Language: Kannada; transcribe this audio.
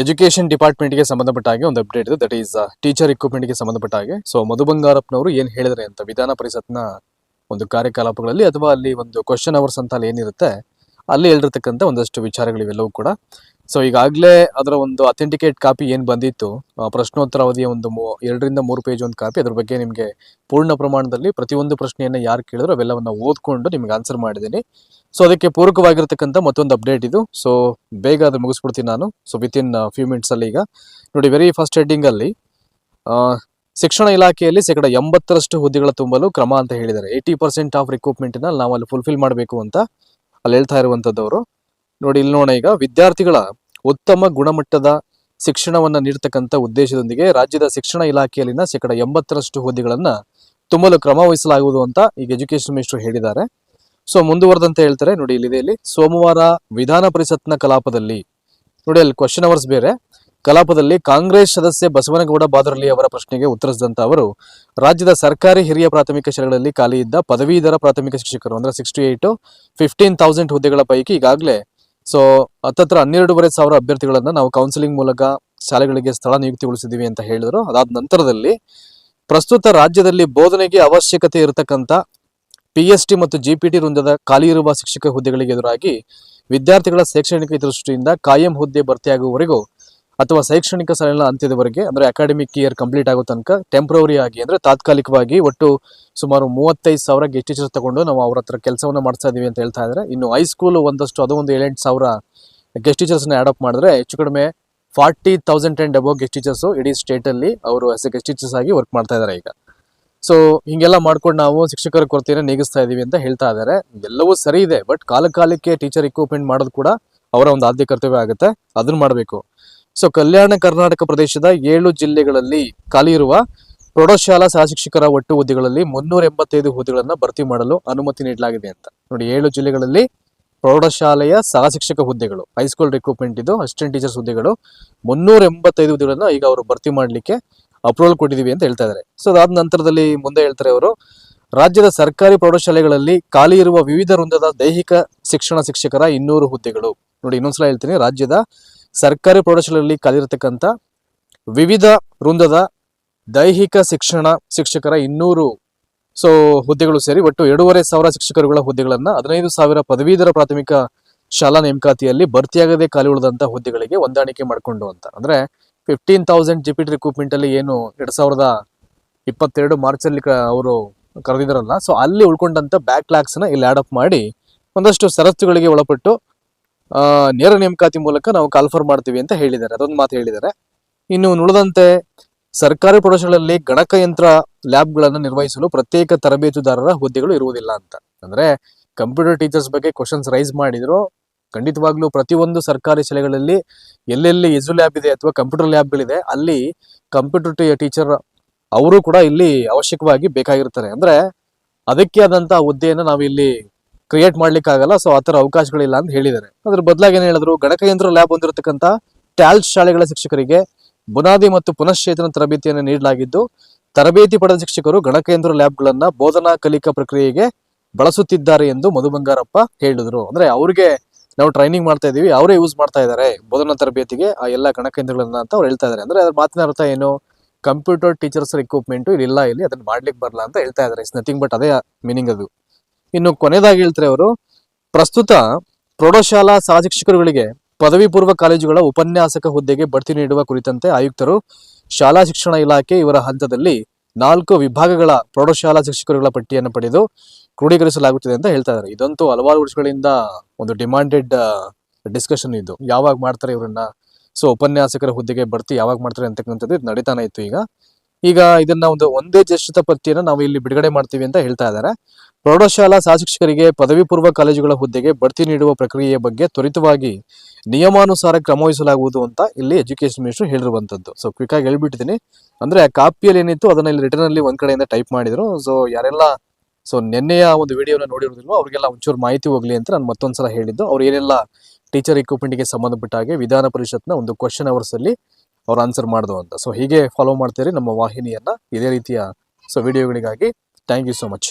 ಎಜುಕೇಶನ್ ಡಿಪಾರ್ಟ್ಮೆಂಟ್ಗೆ ಸಂಬಂಧಪಟ್ಟ ಹಾಗೆ ಒಂದು ಅಪ್ಡೇಟ್ ಇದೆ. ದಟ್ ಈಸ್ ಟೀಚರ್ಗೆ ಸಂಬಂಧಪಟ್ಟ ಹಾಗೆ. ಸೊ ಮಧು ಬಂಗಾರಪ್ಪನವರು ಏನ್ ಹೇಳಿದ್ರೆ ಅಂತ, ವಿಧಾನ ಪರಿಷತ್ನ ಒಂದು ಕಾರ್ಯಕಲಾಪಗಳಲ್ಲಿ ಅಥವಾ ಅಲ್ಲಿ ಒಂದು ಕ್ವಶನ್ ಅವರ್ಸ್ ಅಂತ ಅಲ್ಲಿ ಏನಿರುತ್ತೆ, ಅಲ್ಲಿ ಹೇಳಿರ್ತಕ್ಕಂಥ ಒಂದಷ್ಟು ವಿಚಾರಗಳಿವೆಲ್ಲವೂ ಕೂಡ. ಸೊ ಈಗಾಗಲೇ ಅದರ ಒಂದು ಅಥೆಂಟಿಕೇಟ್ ಕಾಪಿ ಏನು ಬಂದಿತ್ತು ಪ್ರಶ್ನೋತ್ತರ ಅವಧಿಯ ಒಂದು ಮೂ- ಎರಡರಿಂದ ಮೂರು ಪೇಜ್ ಒಂದು ಕಾಪಿ ಅದ್ರ ಬಗ್ಗೆ ನಿಮಗೆ ಪೂರ್ಣ ಪ್ರಮಾಣದಲ್ಲಿ ಪ್ರತಿಯೊಂದು ಪ್ರಶ್ನೆಯನ್ನು ಯಾರು ಕೇಳಿದ್ರು ಅವೆಲ್ಲವನ್ನ ಓದ್ಕೊಂಡು ನಿಮ್ಗೆ ಆನ್ಸರ್ ಮಾಡಿದ್ದೀನಿ. ಸೊ ಅದಕ್ಕೆ ಪೂರಕವಾಗಿರ್ತಕ್ಕಂಥ ಮತ್ತೊಂದು ಅಪ್ಡೇಟ್ ಇದು. ಸೊ ಬೇಗ ಅದು ಮುಗಿಸ್ಬಿಡ್ತೀನಿ ನಾನು. So within few minutes ಅಲ್ಲಿ ಈಗ. ನೋಡಿ ವೆರಿ ಫಸ್ಟ್ ಹೆಡ್ಡಿಂಗ್ ಅಲ್ಲಿ ಆ, ಶಿಕ್ಷಣ ಇಲಾಖೆಯಲ್ಲಿ ಶೇಕಡ ಎಂಬತ್ತರಷ್ಟು ಹುದ್ದೆಗಳ ತುಂಬಲು ಕ್ರಮ ಅಂತ ಹೇಳಿದ್ದಾರೆ. ಏಯ್ಟಿ ಪರ್ಸೆಂಟ್ ಆಫ್ ರಿಕ್ರೂಟ್ಮೆಂಟ್ ನಾವು ಅಲ್ಲಿ ಫುಲ್ಫಿಲ್ ಮಾಡಬೇಕು ಅಂತ ಅಲ್ಲಿ ಹೇಳ್ತಾ ಇರುವಂತದ್ದವರು. ನೋಡಿ ಇಲ್ಲಿ ನೋಡೋಣ ಈಗ. ವಿದ್ಯಾರ್ಥಿಗಳ ಉತ್ತಮ ಗುಣಮಟ್ಟದ ಶಿಕ್ಷಣವನ್ನು ನೀಡತಕ್ಕಂಥ ಉದ್ದೇಶದೊಂದಿಗೆ ರಾಜ್ಯದ ಶಿಕ್ಷಣ ಇಲಾಖೆಯಲ್ಲಿನ ಶೇಕಡ ಎಂಬತ್ತರಷ್ಟು ಹುದ್ದೆಗಳನ್ನು ತುಂಬಲು ಕ್ರಮ ವಹಿಸಲಾಗುವುದು ಅಂತ ಈಗ ಎಜುಕೇಶನ್ ಮಿನಿಸ್ಟರ್ ಹೇಳಿದ್ದಾರೆ. ಸೊ ಮುಂದುವರೆದಂತೆ ಹೇಳ್ತಾರೆ, ನೋಡಿ ಇಲ್ಲಿದೆ ಇಲ್ಲಿ ಸೋಮವಾರ ವಿಧಾನ ಪರಿಷತ್ನ ಕಲಾಪದಲ್ಲಿ, ನೋಡಿ ಅಲ್ಲಿ ಕ್ವಶನ್ ಅವರ್ಸ್ ಬೇರೆ, ಕಲಾಪದಲ್ಲಿ ಕಾಂಗ್ರೆಸ್ ಸದಸ್ಯ ಬಸವನಗೌಡ ಬಾದರಳ್ಳಿ ಅವರ ಪ್ರಶ್ನೆಗೆ ಉತ್ತರಿಸಿದಂತ ಅವರು, ರಾಜ್ಯದ ಸರ್ಕಾರಿ ಹಿರಿಯ ಪ್ರಾಥಮಿಕ ಶಾಲೆಗಳಲ್ಲಿ ಖಾಲಿ ಇದ್ದ ಪದವೀಧರ ಪ್ರಾಥಮಿಕ ಶಿಕ್ಷಕರು, ಅಂದ್ರೆ ಸಿಕ್ಸ್ಟಿ ಏಟ್ ಫಿಫ್ಟೀನ್ ತೌಸಂಡ್ ಹುದ್ದೆಗಳ ಪೈಕಿ ಈಗಾಗಲೇ ಸೊ ಹತ್ತತ್ರ ಹನ್ನೆರಡೂವರೆ ಸಾವಿರ ಅಭ್ಯರ್ಥಿಗಳನ್ನ ನಾವು ಕೌನ್ಸಿಲಿಂಗ್ ಮೂಲಕ ಶಾಲೆಗಳಿಗೆ ಸ್ಥಳ ನಿಯುಕ್ತಿಗೊಳಿಸಿದ್ದೀವಿ ಅಂತ ಹೇಳಿದ್ರು. ಅದಾದ ನಂತರದಲ್ಲಿ ಪ್ರಸ್ತುತ ರಾಜ್ಯದಲ್ಲಿ ಬೋಧನೆಗೆ ಅವಶ್ಯಕತೆ ಇರತಕ್ಕಂತ ಪಿ ಎಸ್ ಟಿ ಮತ್ತು ಜಿ ಪಿ ಟಿ ವೃಂದದ ಖಾಲಿ ಇರುವ ಶಿಕ್ಷಕ ಹುದ್ದೆಗಳಿಗೆ ಎದುರಾಗಿ ವಿದ್ಯಾರ್ಥಿಗಳ ಶೈಕ್ಷಣಿಕ ದೃಷ್ಟಿಯಿಂದ ಕಾಯಂ ಹುದ್ದೆ ಭರ್ತಿಯಾಗುವವರೆಗೂ ಅಥವಾ ಶೈಕ್ಷಣಿಕ ಸಾಲಿನ ಅಂತ್ಯದವರೆಗೆ, ಅಂದ್ರೆ ಅಕಾಡೆಮಿಕ್ ಇಯರ್ ಕಂಪ್ಲೀಟ್ ಆಗೋ ತನಕ ಟೆಂಪ್ರವರಿ ಆಗಿ, ಅಂದ್ರೆ ತಾತ್ಕಾಲಿಕವಾಗಿ ಒಟ್ಟು ಸುಮಾರು ಮೂವತ್ತೈದು ಸಾವಿರ ಗೆಸ್ಟ್ ಟೀಚರ್ಸ್ ತಗೊಂಡು ನಾವು ಅವ್ರ ಹತ್ರ ಕೆಲಸವನ್ನು ಮಾಡ್ತಾ ಇದ್ದೀವಿ ಅಂತ ಹೇಳ್ತಾ ಇದ್ದಾರೆ ಇನ್ನು ಹೈಸ್ಕೂಲ್ ಒಂದಷ್ಟು, ಅದು ಒಂದು ಏಳೆಂಟು ಸಾವಿರ ಗೆಸ್ಟ್ ಟೀಚರ್ಸ್ನ ಆಡ್ ಅಪ್ ಮಾಡಿದ್ರೆ ಹೆಚ್ಚು ಕಡಿಮೆ forty thousand and above guest teachers ಇಡೀ ಸ್ಟೇಟ್ ಅಲ್ಲಿ ಅವರು ಎಸ್ ಗೆಸ್ಟ್ ಟೀಚರ್ಸ್ ಆಗಿ ವರ್ಕ್ ಮಾಡ್ತಾ ಇದ್ದಾರೆ ಈಗ. ಸೊ ಹಿಂಗೆಲ್ಲ ಮಾಡ್ಕೊಂಡು ನಾವು ಶಿಕ್ಷಕರ ಕೊರತೆಯನ್ನು ನೀಗಿಸ್ತಾ ಇದ್ದೀವಿ ಅಂತ ಹೇಳ್ತಾ ಇದ್ದಾರೆ ಎಲ್ಲವೂ ಸರಿ ಇದೆ ಬಟ್ ಕಾಲಕಾಲಕ್ಕೆ ಟೀಚರ್ ಇಕ್ವಿಪ್ಮೆಂಟ್ ಮಾಡೋದು ಕೂಡ ಅವರ ಒಂದು ಆದ್ಯ ಕರ್ತವ್ಯ ಆಗುತ್ತೆ. ಅದನ್ನ ಮಾಡಬೇಕು. ಸೊ ಕಲ್ಯಾಣ ಕರ್ನಾಟಕ ಪ್ರದೇಶದ ಏಳು ಜಿಲ್ಲೆಗಳಲ್ಲಿ ಖಾಲಿ ಇರುವ ಪ್ರೌಢಶಾಲಾ ಸಹಶಿಕ್ಷಕರ ಒಟ್ಟು ಹುದ್ದೆಗಳಲ್ಲಿ ಮುನ್ನೂರ ಎಂಬತ್ತೈದು ಹುದ್ದೆಗಳನ್ನ ಭರ್ತಿ ಮಾಡಲು ಅನುಮತಿ ನೀಡಲಾಗಿದೆ ಅಂತ. ನೋಡಿ, ಏಳು ಜಿಲ್ಲೆಗಳಲ್ಲಿ ಪ್ರೌಢಶಾಲೆಯ ಸಹಶಿಕ್ಷಕ ಹುದ್ದೆಗಳು, ಹೈಸ್ಕೂಲ್ ರಿಕ್ರೂಟ್ಮೆಂಟ್ ಇದು, ಅಸಿಸ್ಟೆಂಟ್ ಟೀಚರ್ಸ್ ಹುದ್ದೆಗಳು, ಮುನ್ನೂರ ಎಂಬತ್ತೈದು ಹುದ್ದೆಗಳನ್ನ ಈಗ ಅವರು ಭರ್ತಿ ಮಾಡಲಿಕ್ಕೆ ಅಪ್ರೂವಲ್ ಕೊಟ್ಟಿದೀವಿ ಅಂತ ಹೇಳ್ತಾ ಇದ್ದಾರೆ ಸೊ ಅದಾದ ನಂತರದಲ್ಲಿ ಮುಂದೆ ಹೇಳ್ತಾರೆ ಅವರು, ರಾಜ್ಯದ ಸರ್ಕಾರಿ ಪ್ರೌಢಶಾಲೆಗಳಲ್ಲಿ ಖಾಲಿ ಇರುವ ವಿವಿಧ ವೃಂದದ ದೈಹಿಕ ಶಿಕ್ಷಣ ಶಿಕ್ಷಕರ ಇನ್ನೂರು ಹುದ್ದೆಗಳು. ನೋಡಿ, ಇನ್ನೊಂದ್ಸಲ ಹೇಳ್ತೀನಿ, ರಾಜ್ಯದ ಸರ್ಕಾರಿ ಪ್ರೌಢಶಾಲೆಯಲ್ಲಿ ಕಲಿರತಕ್ಕಂಥ ವಿವಿಧ ವೃಂದದ ದೈಹಿಕ ಶಿಕ್ಷಣ ಶಿಕ್ಷಕರ ಇನ್ನೂರು, ಸೊ, ಹುದ್ದೆಗಳು ಸೇರಿ ಒಟ್ಟು ಎರಡೂವರೆ ಸಾವಿರ ಶಿಕ್ಷಕರುಗಳ ಹುದ್ದೆಗಳನ್ನು ಹದಿನೈದು ಸಾವಿರ ಪದವೀಧರ ಪ್ರಾಥಮಿಕ ಶಾಲಾ ನೇಮಕಾತಿಯಲ್ಲಿ ಭರ್ತಿಯಾಗದೆ ಖಾಲಿ ಉಳಿದಂತ ಹುದ್ದೆಗಳಿಗೆ ಹೊಂದಾಣಿಕೆ ಮಾಡಿಕೊಂಡು ಅಂತ. ಅಂದ್ರೆ fifteen thousand G P recruitment ಅಲ್ಲಿ ಏನು ಎರಡ್ ಸಾವಿರದ ಇಪ್ಪತ್ತೆರಡು ಮಾರ್ಚ್ ಅಲ್ಲಿ ಅವರು ಕರೆದಿದ್ರಲ್ಲ, ಸೊ ಅಲ್ಲಿ ಉಳ್ಕೊಂಡಂತ ಬ್ಯಾಕ್ ಲ್ಯಾಕ್ಸ್ನ ಇಲ್ಲಿ ಆಡ್ ಅಪ್ ಮಾಡಿ ಒಂದಷ್ಟು ಷರತ್ತುಗಳಿಗೆ ಒಳಪಟ್ಟು ನೇರ ನೇಮಕಾತಿ ಮೂಲಕ ನಾವು ಕಾಲ್ಫರ್ ಮಾಡ್ತೀವಿ ಅಂತ ಹೇಳಿದ್ದಾರೆ. ಅದೊಂದು ಮಾತು ಹೇಳಿದ್ದಾರೆ. ಇನ್ನು ಉಳಿದಂತೆ ಸರ್ಕಾರಿ ಪ್ರೌಢಶಾಲೆಯಲ್ಲಿ ಗಣಕಯಂತ್ರ ಲ್ಯಾಬ್ಗಳನ್ನು ನಿರ್ವಹಿಸಲು ಪ್ರತ್ಯೇಕ ತರಬೇತುದಾರರ ಹುದ್ದೆಗಳು ಇರುವುದಿಲ್ಲ ಅಂತ. ಅಂದ್ರೆ ಕಂಪ್ಯೂಟರ್ ಟೀಚರ್ಸ್ ಬಗ್ಗೆ ಕ್ವಶನ್ಸ್ ರೈಸ್ ಮಾಡಿದ್ರು. ಖಂಡಿತವಾಗ್ಲೂ ಪ್ರತಿಯೊಂದು ಸರ್ಕಾರಿ ಶಾಲೆಗಳಲ್ಲಿ ಎಲ್ಲೆಲ್ಲಿ ಎಜು ಲ್ಯಾಬ್ ಇದೆ ಅಥವಾ ಕಂಪ್ಯೂಟರ್ ಲ್ಯಾಬ್ಗಳಿದೆ ಅಲ್ಲಿ ಕಂಪ್ಯೂಟರ್ ಟೀಚರ್ ಅವರು ಕೂಡ ಇಲ್ಲಿ ಅವಶ್ಯಕವಾಗಿ ಬೇಕಾಗಿರ್ತಾರೆ. ಅಂದ್ರೆ ಅದಕ್ಕೆ ಆದಂತಹ ಹುದ್ದೆಯನ್ನು ನಾವು ಇಲ್ಲಿ ಕ್ರಿಯೇಟ್ ಮಾಡ್ಲಿಕ್ಕೆ ಆಗಲ್ಲ ಸೊ ಆತರ ಅವಕಾಶಗಳಿಲ್ಲ ಅಂತ ಹೇಳಿದ್ದಾರೆ. ಅದ್ರ ಬದಲಾಗಿ ಏನ್ ಹೇಳಿದ್ರು, ಗಣಕಯಂತ್ರ ಲ್ಯಾಬ್ ಹೊಂದಿರತಕ್ಕಂತ ಟ್ಯಾಲ್ಸ್ ಶಾಲೆಗಳ ಶಿಕ್ಷಕರಿಗೆ ಬುನಾದಿ ಮತ್ತು ಪುನಶ್ಚೇತನ ತರಬೇತಿಯನ್ನು ನೀಡಲಾಗಿದ್ದು, ತರಬೇತಿ ಪಡೆದ ಶಿಕ್ಷಕರು ಗಣಕಯಂತ್ರ ಲ್ಯಾಬ್ಗಳನ್ನ ಬೋಧನಾ ಕಲಿಕಾ ಪ್ರಕ್ರಿಯೆಗೆ ಬಳಸುತ್ತಿದ್ದಾರೆ ಎಂದು ಮಧು ಬಂಗಾರಪ್ಪ ಹೇಳಿದ್ರು. ಅಂದ್ರೆ ಅವ್ರಿಗೆ ನಾವು ಟ್ರೈನಿಂಗ್ ಮಾಡ್ತಾ ಇದೀವಿ, ಅವರೇ ಯೂಸ್ ಮಾಡ್ತಾ ಇದ್ದಾರೆ ಬೋಧನಾ ತರಬೇತಿಗೆ, ಆ ಎಲ್ಲ ಗಣಕಯಂತ್ರಗಳನ್ನ ಅಂತ ಅವ್ರು ಹೇಳ್ತಾ ಇದ್ದಾರೆ. ಅಂದ್ರೆ ಅದ್ರ ಮಾತಿನ ಅರ್ಥ ಏನು ಕಂಪ್ಯೂಟರ್ ಟೀಚರ್ಸ್ ಎಕ್ವಿಪ್ಮೆಂಟ್ ಇಲ್ಲ ಇಲ್ಲಿ ಅದನ್ನ ಮಾಡ್ಲಿಕ್ಕೆ ಬರಲ್ಲ ಅಂತ ಹೇಳ್ತಾ ಇದ್ದಾರೆ. ಇಟ್ಸ್ ನಥಿಂಗ್ ಬಟ್ ಅದೇ ಮೀನಿಂಗ್ ಅದು. ಇನ್ನು ಕೊನೆಯದಾಗಿ ಹೇಳ್ತಾರೆ ಅವರು, ಪ್ರಸ್ತುತ ಪ್ರೌಢಶಾಲಾ ಸಹಶಿಕ್ಷಕರುಗಳಿಗೆ ಪದವಿ ಪೂರ್ವ ಕಾಲೇಜುಗಳ ಉಪನ್ಯಾಸಕ ಹುದ್ದೆಗೆ ಬಡ್ತಿ ನೀಡುವ ಕುರಿತಂತೆ ಆಯುಕ್ತರು ಶಾಲಾ ಶಿಕ್ಷಣ ಇಲಾಖೆ ಇವರ ಹಂತದಲ್ಲಿ ನಾಲ್ಕು ವಿಭಾಗಗಳ ಪ್ರೌಢಶಾಲಾ ಶಿಕ್ಷಕರುಗಳ ಪಟ್ಟಿಯನ್ನು ಪಡೆದು ಕ್ರೋಢೀಕರಿಸಲಾಗುತ್ತಿದೆ ಅಂತ ಹೇಳ್ತಾ ಇದ್ದಾರೆ. ಇದಂತೂ ಹಲವಾರು ವರ್ಷಗಳಿಂದ ಒಂದು ಡಿಮಾಂಡೆಡ್ ಡಿಸ್ಕಷನ್ ಇದು. ಯಾವಾಗ ಮಾಡ್ತಾರೆ ಇವರನ್ನ? ಸೊ ಉಪನ್ಯಾಸಕರ ಹುದ್ದೆಗೆ ಬಡ್ತಿ ಯಾವಾಗ ಮಾಡ್ತಾರೆ ಅಂತಕ್ಕಂಥದ್ದು ಇದು ನಡೀತಾನೆ ಇತ್ತು ಈಗ. ಈಗ ಇದನ್ನ ಒಂದು ಒಂದೇ ಜಶ್ಚಿತ ಪಟ್ಟಿಯನ್ನು ನಾವು ಇಲ್ಲಿ ಬಿಡುಗಡೆ ಮಾಡ್ತೀವಿ ಅಂತ ಹೇಳ್ತಾ ಇದ್ದಾರೆ. ಪ್ರೌಢಶಾಲಾ ಸಾಶಿಕ್ಷಕರಿಗೆ ಪದವಿ ಪೂರ್ವ ಕಾಲೇಜುಗಳ ಹುದ್ದೆಗೆ ಬಡ್ತಿ ನೀಡುವ ಪ್ರಕ್ರಿಯೆಯ ಬಗ್ಗೆ ತ್ವರಿತವಾಗಿ ನಿಯಮಾನುಸಾರ ಕ್ರಮ ವಹಿಸಲಾಗುವುದು ಅಂತ ಇಲ್ಲಿ ಎಜುಕೇಶನ್ ಮಿನಿಸ್ಟರ್ ಹೇಳಿರುವಂತದ್ದು ಸೊ ಕ್ವಿಕ್ ಆಗಿ ಹೇಳ್ಬಿಟ್ಟಿದ್ದೀನಿ. ಅಂದ್ರೆ ಆ ಕಾಪಿಯಲ್ಲಿ ಏನಿತ್ತು, ಅದನ್ನ ಇಲ್ಲಿ ರಿಟರ್ನ್ ಅಲ್ಲಿ ಒಂದ್ ಕಡೆಯಿಂದ ಟೈಪ್ ಮಾಡಿದ್ರು. ಸೊ ಯಾರೆಲ್ಲ ಸೊ ನಿನ್ನೆಯ ಒಂದು ವಿಡಿಯೋನ ನೋಡಿರೋದಿಲ್ವೋ ಅವ್ರಿಗೆಲ್ಲ ಒಂಚೂರು ಮಾಹಿತಿ ಹೋಗ್ಲಿ ಅಂತ ನಾನು ಮತ್ತೊಂದ್ಸಲ ಹೇಳಿದ್ದು. ಅವ್ರು ಏನೆಲ್ಲ ಟೀಚರ್ಗೆ ಸಂಬಂಧಪಟ್ಟ ಹಾಗೆ ವಿಧಾನ ಪರಿಷತ್ನ ಒಂದು ಕ್ವಶನ್ ಅವರ್ಸ್ ಅಲ್ಲಿ ಅವ್ರು ಆನ್ಸರ್ ಮಾಡಿದ್ರು ಅಂತ. ಸೊ ಹೀಗೆ ಫಾಲೋ ಮಾಡ್ತೀರಿ ನಮ್ಮ ವಾಹಿನಿಯನ್ನ ಇದೇ ರೀತಿಯ ಸೊ ವಿಡಿಯೋಗಳಿಗಾಗಿ ಥ್ಯಾಂಕ್ ಯು ಸೊ ಮಚ್